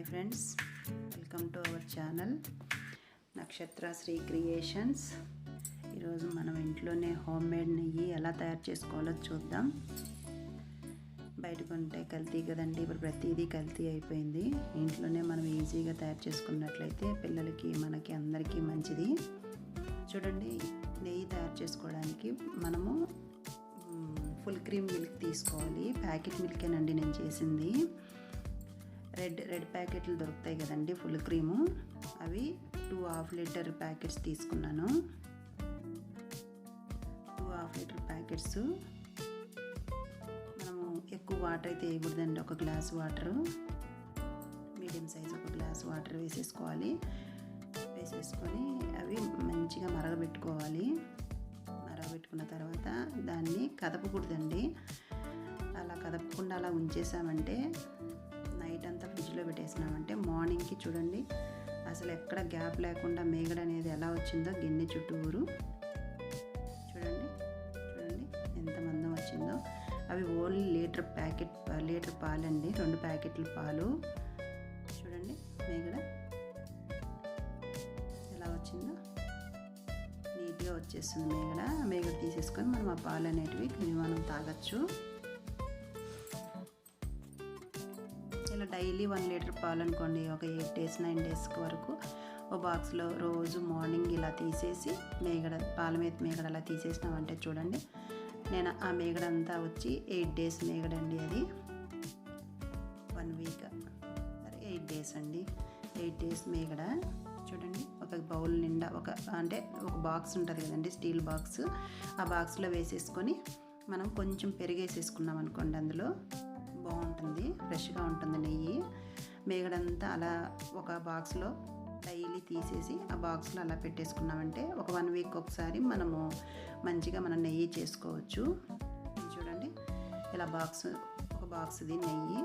Hi friends welcome to our channel Nakshatra Sri creations. ఈరోజు మనం ఇంట్లోనే హోమ్ మేడ్ నెయ్యి ఎలా తయారు చేసుకోవాలో చూద్దాం. బయట కొంటే కల్తీ కదండి ఇప్పుడు ప్రతిదీ కల్తీ అయిపోయింది. ఇంట్లోనే మనం ఈజీగా తయారు చేసుకున్నట్లయితే పిల్లలకి మనకి అందరికీ మంచిది. చూడండి నెయ్యి తయారు చేసుకోవడానికి మనము ఫుల్ క్రీమ్ మిల్క్ తీసుకోవాలి. ప్యాకెట్ మిల్కేనండి నేను చేసింది. రెడ్ రెడ్ ప్యాకెట్లు దొరుకుతాయి కదండి ఫుల్ క్రీము. అవి టూ హాఫ్ లీటర్ ప్యాకెట్స్ తీసుకున్నాను. Two half litre packets. మనము ఎక్కువ వాటర్ అయితే వేయకూడదండి ఒక గ్లాస్ వాటరు. మీడియం సైజ్ ఒక గ్లాస్ వాటర్ వేసేసుకోవాలి. వేసేసుకొని అవి మంచిగా మరగబెట్టుకోవాలి. మరగబెట్టుకున్న తర్వాత దాన్ని కదపకూడదండి. అలా కదపకుండా అలా ఉంచేసామంటే పెట్టేసినామంటే మార్నింగ్కి చూడండి. అసలు ఎక్కడ గ్యాప్ లేకుండా మేగడ అనేది ఎలా వచ్చిందో గిన్నె చుట్టూరు. చూడండి చూడండి ఎంత మందం వచ్చిందో. అవి ఓన్లీ లీటర్ ప్యాకెట్ లీటర్ పాలండి రెండు ప్యాకెట్ల పాలు. చూడండి మేగడ ఎలా వచ్చిందో. నీట్గా వచ్చేస్తుంది మేగడ మేగడ తీసేసుకొని మనం ఆ పాలు అనేటివి మనం తాగొచ్చు. ఇలా డైలీ వన్ లీటర్ పాలు అనుకోండి ఒక ఎయిట్ డేస్ నైన్ డేస్ వరకు. ఓ బాక్స్లో రోజు మార్నింగ్ ఇలా తీసేసి మేగడ పాల మీద మేగడ అలా తీసేసినామంటే చూడండి. నేను ఆ మేగడ అంతా వచ్చి ఎయిట్ డేస్ మేగడ అండి అది. One week. సరే ఎయిట్ డేస్ అండి. ఎయిట్ డేస్ మేగడ. చూడండి ఒక బౌల్ నిండా ఒక అంటే ఒక బాక్స్ ఉంటుంది కదండి స్టీల్ బాక్స్. ఆ బాక్స్లో వేసేసుకొని మనం కొంచెం పెరిగేసేసుకున్నాం అనుకోండి అందులో. ఉంటుంది ఫ్రెష్గా ఉంటుంది నెయ్యి. మేగడంతా అలా ఒక బాక్స్లో డైలీ తీసేసి ఆ బాక్స్లో అలా పెట్టేసుకున్నామంటే ఒక వన్ వీక్ ఒకసారి మనము మంచిగా మనం నెయ్యి చేసుకోవచ్చు. చూడండి ఇలా బాక్స్ ఒక బాక్స్ది నెయ్యి.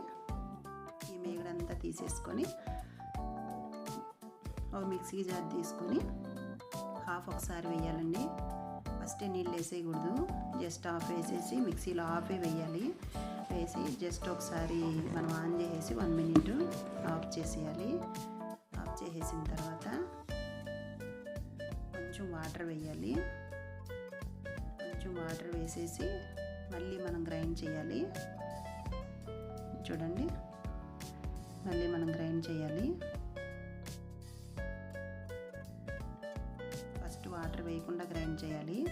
ఈ మేగడంతా తీసేసుకొని ఒక మిక్సీ జార్ తీసుకొని హాఫ్ ఒకసారి వేయాలండి. ఫస్ట్ నీళ్ళు వేసేయకూడదు జస్ట్ ఆఫ్ వేసేసి మిక్సీలో ఆఫే వేయాలి. వేసి జస్ట్ ఒకసారి మనం ఆన్ చేసేసి వన్ మినిట్ ఆఫ్ చేసేయాలి. ఆఫ్ చేసేసిన తర్వాత కొంచెం వాటర్ వేయాలి. కొంచెం వాటర్ వేసేసి మళ్ళీ మనం గ్రైండ్ చేయాలి. చూడండి. మళ్ళీ మనం గ్రైండ్ చేయాలి. ఫస్ట్ వాటర్ వేయకుండా గ్రైండ్ చేయాలి.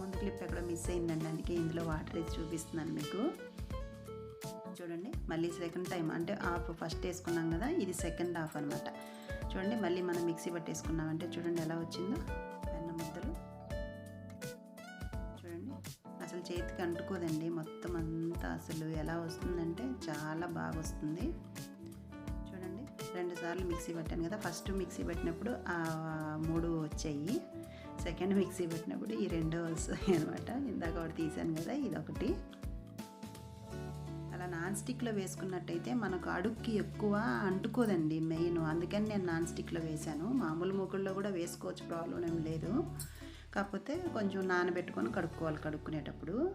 ముందు క్లిప్ ఎక్కడ మిస్ అయిందండి అందుకే ఇందులో వాటర్ వేసి చూపిస్తున్నాను మీకు. చూడండి మళ్ళీ సెకండ్ టైం అంటే ఆఫ్ ఫస్ట్ వేసుకున్నాం కదా ఇది సెకండ్ హాఫ్ అనమాట చూడండి మళ్ళీ మనం మిక్సీ పట్టేసుకున్నామంటే చూడండి ఎలా వచ్చిందో వెన్న ముద్దలు. చూడండి అసలు చేతికి అంటుకోదండి మొత్తం అంతా అసలు ఎలా వస్తుందంటే చాలా బాగా వస్తుంది. చూడండి రెండు సార్లు మిక్సీ పట్టాను కదా ఫస్ట్ మిక్సీ పెట్టినప్పుడు ఆ మూడు వచ్చాయి. సెకండ్ మిక్సీ పెట్టినప్పుడు ఈ రెండో వస్తాయి అనమాట ఇందాక ఒకటి తీసాను కదా ఇది ఒకటి అలా నాన్ స్టిక్లో వేసుకున్నట్టయితే మనకు అడుక్కి ఎక్కువ అంటుకోదండి మెయిన్. అందుకని నేను నాన్ స్టిక్లో వేశాను. మామూలు మూకుల్లో కూడా వేసుకోవచ్చు ప్రాబ్లం ఏం లేదు. కాకపోతే కొంచెం నానబెట్టుకొని కడుక్కోవాలి కడుక్కునేటప్పుడు.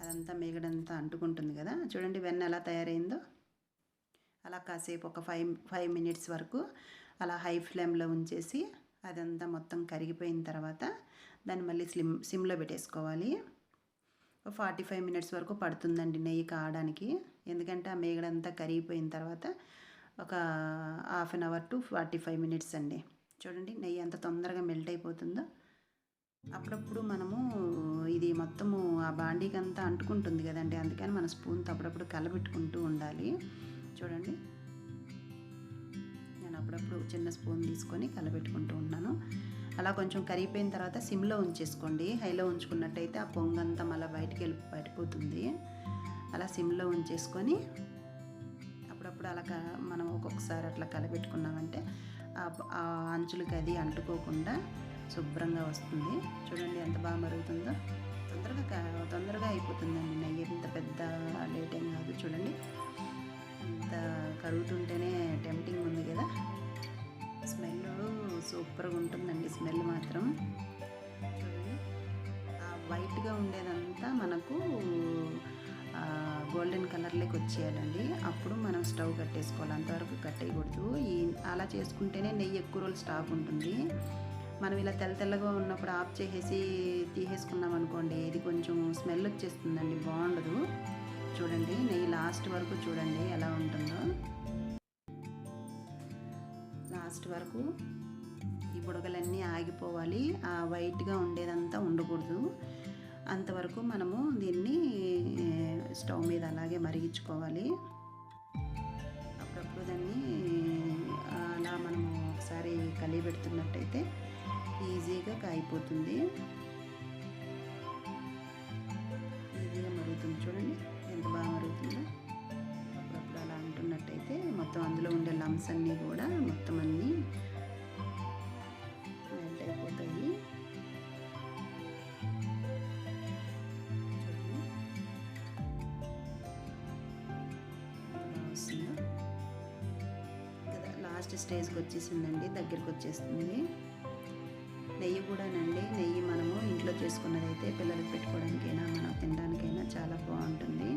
అదంతా మిగడంతా అంటుకుంటుంది కదా. చూడండి వెన్న ఎలా తయారైందో. అలా కాసేపు ఒక ఫైవ్ ఫైవ్ మినిట్స్ వరకు అలా హై ఫ్లేమ్లో ఉంచేసి అదంతా మొత్తం కరిగిపోయిన తర్వాత దాన్ని మళ్ళీ స్లిమ్ సిమ్లో పెట్టేసుకోవాలి. ఫార్టీ ఫైవ్ మినిట్స్ వరకు పడుతుందండి నెయ్యి కావడానికి. ఎందుకంటే ఆ మేగడంతా కరిగిపోయిన తర్వాత ఒక half an hour to forty five minutes అండి. చూడండి నెయ్యి ఎంత తొందరగా మెల్ట్ అయిపోతుందో. అప్పుడప్పుడు మనము ఇది మొత్తము ఆ బాండీకి అంతా అంటుకుంటుంది కదండి. అందుకని మన స్పూన్తో అప్పుడప్పుడు కలబెట్టుకుంటూ ఉండాలి. చూడండి. అప్పుడప్పుడు చిన్న స్పూన్ తీసుకొని కలబెట్టుకుంటూ ఉన్నాను. అలా కొంచెం కరిగిపోయిన తర్వాత సిమ్లో ఉంచేసుకోండి. హైలో ఉంచుకున్నట్టయితే ఆ పొంగంతా మళ్ళీ బయటికి వెళ్ళి పడిపోతుంది. అలా సిమ్లో ఉంచేసుకొని అప్పుడప్పుడు అలా మనం ఒక్కొక్కసారి అట్లా కలబెట్టుకున్నామంటే ఆ అంచులకి అది అంటుకోకుండా శుభ్రంగా వస్తుంది. చూడండి ఎంత బాగా మరుగుతుందో. తొందరగా తొందరగా అయిపోతుందండి నెయ్యి. ఇంత పెద్ద లేట్ ఏం కాదు. చూడండి. ఇంత కరుగుతుంటేనే టెంప్టింగ్ సూపర్గా ఉంటుందండి స్మెల్ మాత్రం. వైట్గా ఉండేదంతా మనకు గోల్డెన్ కలర్లోకి వచ్చేయాలండి. అప్పుడు మనం స్టవ్ కట్టేసుకోవాలి. అంతవరకు కట్టేయకూడదు ఈ అలా చేసుకుంటేనే నెయ్యి ఎక్కువ రోజులు స్టాక్ ఉంటుంది. మనం ఇలా తెల్ల తెల్లగా ఉన్నప్పుడు ఆఫ్ చేసేసి తీసేసుకున్నాం అనుకోండి ఇది కొంచెం స్మెల్ వచ్చేస్తుందండి బాగుండదు. చూడండి నెయ్యి లాస్ట్ వరకు చూడండి ఎలా ఉంటుందో. లాస్ట్ వరకు ఈ బుడగలన్నీ ఆగిపోవాలి. ఆ వైట్గా ఉండేదంతా ఉండకూడదు. అంతవరకు మనము దీన్ని స్టవ్ మీద అలాగే మరిగించుకోవాలి. అప్పుడప్పుడు దాన్ని అలా మనము ఒకసారి కలిగి పెడుతున్నట్టయితే ఈజీగా కాయిపోతుంది. ఈజీగా మరుగుతుంది చూడండి ఎంత బాగా మరుగుతుందో. అప్పుడప్పుడు అలా అంటున్నట్టయితే మొత్తం అందులో ఉండే లమ్స్ అన్నీ కూడా మొత్తం అన్నీ లాస్ట్ స్టేజ్కి వచ్చేసిందండి దగ్గరికి వచ్చేస్తుంది. నెయ్యి కూడానండి నెయ్యి మనము ఇంట్లో చేసుకున్నదైతే పిల్లలకు పెట్టుకోవడానికైనా మనం తినడానికైనా చాలా బాగుంటుంది.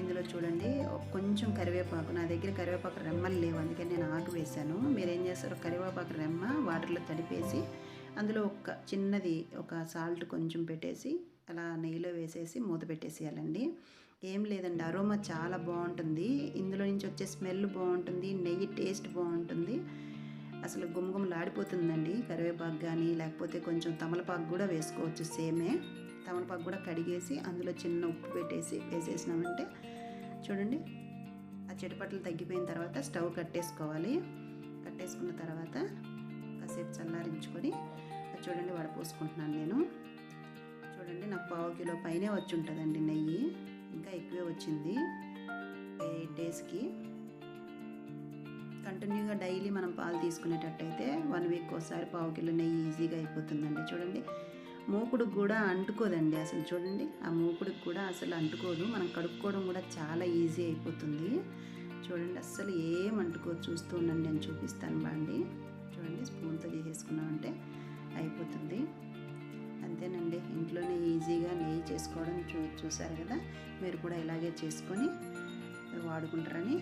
ఇందులో చూడండి కొంచెం కరివేపాకు నా దగ్గర కరివేపాకు రెమ్మలు లేవు అందుకని నేను ఆకు వేశాను. మీరు ఏం చేస్తారు కరివేపాకు రెమ్మ వాటర్లో తడిపేసి అందులో ఒక చిన్నది ఒక సాల్ట్ కొంచెం పెట్టేసి అలా నెయ్యిలో వేసేసి మూత పెట్టేసేయాలండి. ఏం లేదండి అరోమా చాలా బాగుంటుంది. ఇందులో నుంచి వచ్చే స్మెల్ బాగుంటుంది నెయ్యి టేస్ట్ బాగుంటుంది. అసలు గుమగుమలాడిపోతుందండి. కరివేపాకు కానీ లేకపోతే కొంచెం తమలపాకు కూడా వేసుకోవచ్చు సేమే. తమలపాకు కూడా కడిగేసి అందులో చిన్న ఉప్పు పెట్టేసి వేసేసినామంటే చూడండి ఆ చెడుపట్లు తగ్గిపోయిన తర్వాత స్టవ్ కట్టేసుకోవాలి. కట్టేసుకున్న తర్వాత కాసేపు చల్లారించుకొని చూడండి వడపోసుకుంటున్నాను నేను. చూడండి నాకు పావు కిలో పైనే వచ్చి ఉంటుందండి నెయ్యి. ఇంకా ఎక్కువే వచ్చింది. ఎయిట్ డేస్కి. కంటిన్యూగా డైలీ మనం పాలు తీసుకునేటట్టయితే వన్ వీక్ ఒకసారి పావు కిలో నెయ్యి ఈజీగా అయిపోతుందండి. చూడండి మూకుడికి కూడా అంటుకోదండి అసలు. చూడండి ఆ మూకుడికి కూడా అసలు అంటుకోదు. మనం కడుక్కోవడం కూడా చాలా ఈజీ అయిపోతుంది. చూడండి అస్సలు ఏం అంటుకో చూస్తూ ఉండండి నేను చూపిస్తాను బాండి. చూడండి స్పూన్తో చేసేసుకున్నామంటే అయిపోతుంది. అంతేనండి. ఇంట్లోనే ఈజీగా నెయ్యి చేసుకోవడం చూ చూసారు కదా? మీరు కూడా ఇలాగే చేసుకొని వాడుకుంటారని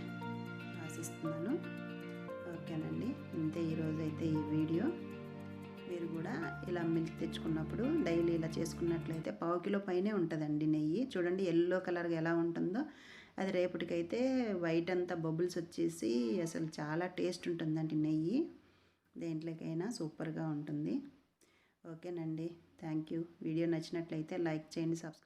ఆశిస్తున్నాను. ఓకేనండి. ఇంతే ఈరోజు అయితే ఈ వీడియో. మీరు కూడా ఇలా మిల్క్ తెచ్చుకున్నప్పుడు డైలీ ఇలా చేసుకున్నట్లయితే పావు కిలో పైనే ఉంటుందండి నెయ్యి. చూడండి ఎల్లో కలర్గా ఎలా ఉంటుందో. అది రేపటికైతే వైట్ అంతా బబుల్స్ వచ్చేసి అసలు చాలా టేస్ట్ ఉంటుందండి నెయ్యి. దేంట్లోకైనా సూపర్గా ఉంటుంది. ఓకేనండి. Thank you. వీడియో నచ్చినట్లయితే లైక్ చేయండి సబ్స్క్రైబ్